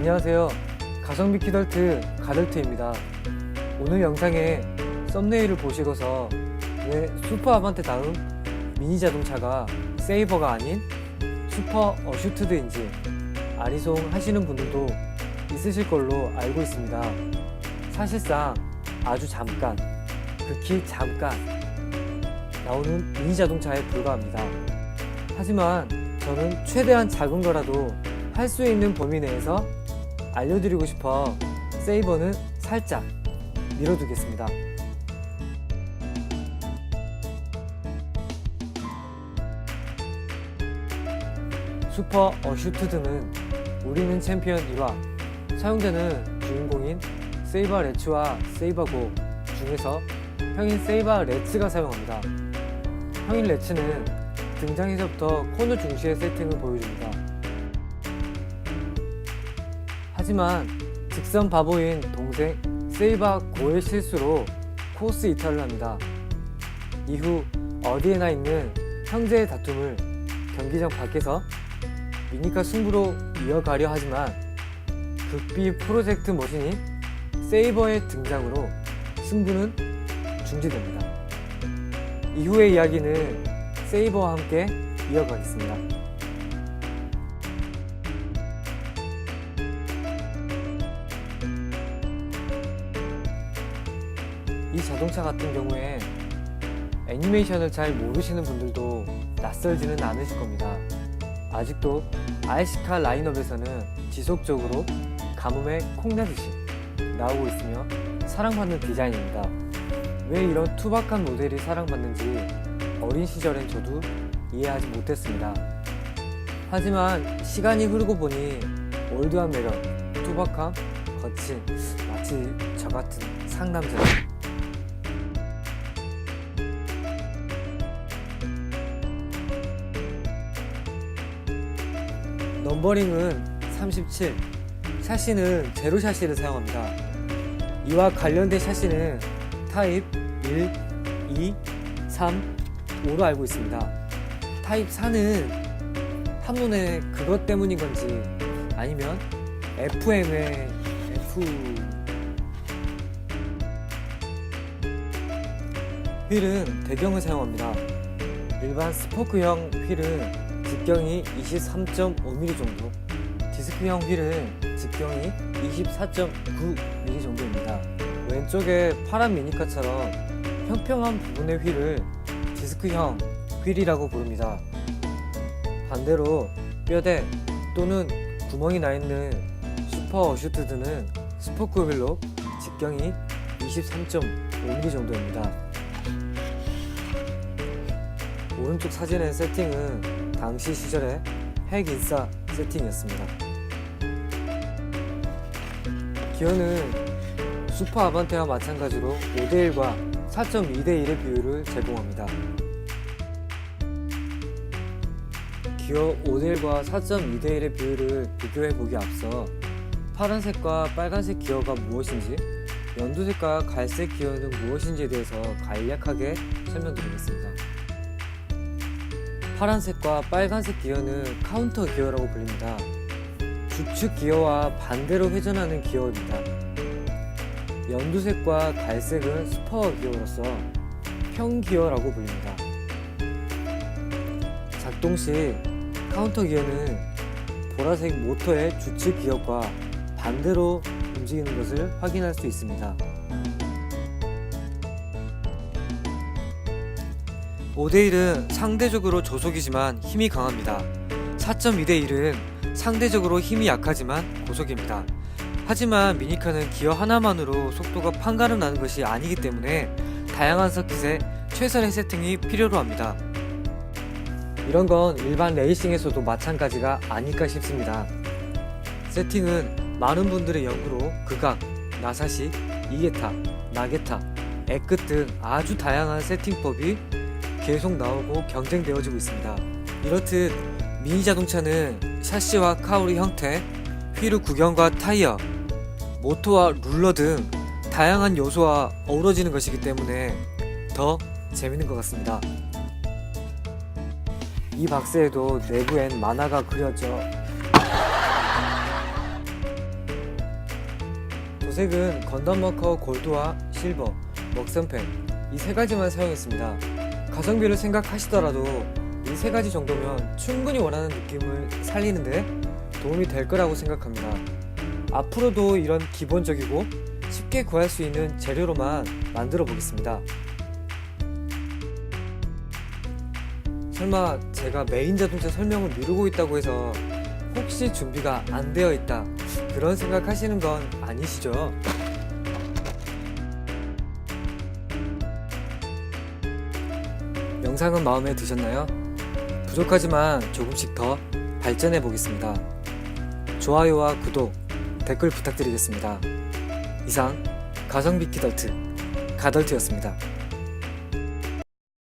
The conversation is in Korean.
안녕하세요. 가성비 키덜트 가덜트입니다. 오늘 영상에 썸네일을 보시고서 왜 슈퍼 아반떼 다음 미니 자동차가 세이버가 아닌 슈퍼 어슈트드인지 아리송 하시는 분들도 있으실 걸로 알고 있습니다. 사실상 아주 잠깐, 극히 잠깐 나오는 미니 자동차에 불과합니다. 하지만 저는 최대한 작은 거라도 할 수 있는 범위 내에서 알려드리고 싶어 세이버는 살짝 밀어두겠습니다. 슈퍼 어슈트드는 우리는 챔피언 2화 사용자는 주인공인 세이버 레츠와 세이버 고 중에서 형인 세이버 레츠가 사용합니다. 형인 레츠는 등장에서부터 코너 중시의 세팅을 보여줍니다. 하지만 직선 바보인 동생 세이바 고의 실수로 코스 이탈을 합니다. 이후 어디에나 있는 형제의 다툼을 경기장 밖에서 미니카 승부로 이어가려 하지만 극비 프로젝트 머신인 세이버의 등장으로 승부는 중지됩니다. 이후의 이야기는 세이버와 함께 이어가겠습니다. 이 자동차 같은 경우에 애니메이션을 잘 모르시는 분들도 낯설지는 않으실 겁니다. 아직도 RC카 라인업에서는 지속적으로 가뭄에 콩나듯이 나오고 있으며 사랑받는 디자인입니다. 왜 이런 투박한 모델이 사랑받는지 어린 시절엔 저도 이해하지 못했습니다. 하지만 시간이 흐르고 보니 올드한 매력, 투박함, 거친, 마치 저 같은 상남자. 넘버링은 37, 샤시는 제로 샤시를 사용합니다. 이와 관련된 샤시는 타입 1, 2, 3, 5로 알고 있습니다. 타입 4는 한문의 그것 때문인 건지 아니면 FM의 F 휠은 대경을 사용합니다. 일반 스포크형 휠은 직경이 23.5mm 정도, 디스크형 휠은 직경이 24.9mm 정도입니다. 왼쪽에 파란 미니카처럼 평평한 부분의 휠을 디스크형 휠이라고 부릅니다. 반대로 뼈대 또는 구멍이 나 있는 슈퍼 어슈트드는 스포크 휠로 직경이 23.5mm 정도입니다. 오른쪽 사진의 세팅은 당시 시절의 핵 인싸 세팅이었습니다. 기어는 슈퍼 아반떼와 마찬가지로 5대1과 4.2대1의 비율을 제공합니다. 기어 5대1과 4.2대1의 비율을 비교해 보기 앞서 파란색과 빨간색 기어가 무엇인지, 연두색과 갈색 기어는 무엇인지에 대해서 간략하게 설명드리겠습니다. 파란색과 빨간색 기어는 카운터 기어라고 불립니다. 주축 기어와 반대로 회전하는 기어입니다. 연두색과 갈색은 슈퍼 기어로서 평 기어라고 불립니다. 작동 시 카운터 기어는 보라색 모터의 주축 기어과 반대로 움직이는 것을 확인할 수 있습니다. 5대1은 상대적으로 저속이지만 힘이 강합니다. 4.2대1은 상대적으로 힘이 약하지만 고속입니다. 하지만 미니카는 기어 하나만으로 속도가 판가름 나는 것이 아니기 때문에 다양한 서킷에 최선의 세팅이 필요로 합니다. 이런 건 일반 레이싱에서도 마찬가지가 아닐까 싶습니다. 세팅은 많은 분들의 연구로 극악, 나사시, 이게타, 나게타, 액끝 등 아주 다양한 세팅법이 계속 나오고 경쟁되어지고 있습니다. 이렇듯 미니 자동차는 샤시와 카우리 형태, 휠의 구경과 타이어, 모터와 룰러 등 다양한 요소와 어우러지는 것이기 때문에 더 재밌는 것 같습니다. 이 박스에도 내부엔 만화가 그려져 도색은 건담 마커 골드와 실버, 먹선펜 이 세 가지만 사용했습니다. 가성비를 생각하시더라도 이 세 가지 정도면 충분히 원하는 느낌을 살리는데 도움이 될 거라고 생각합니다. 앞으로도 이런 기본적이고 쉽게 구할 수 있는 재료로만 만들어 보겠습니다. 설마 제가 메인 자동차 설명을 미루고 있다고 해서 혹시 준비가 안 되어 있다 그런 생각 하시는 건 아니시죠? 영상은 마음에 드셨나요? 부족하지만 조금씩 더 발전해 보겠습니다. 좋아요와 구독, 댓글 부탁드리겠습니다. 이상 가성비 키덜트 가덜트였습니다.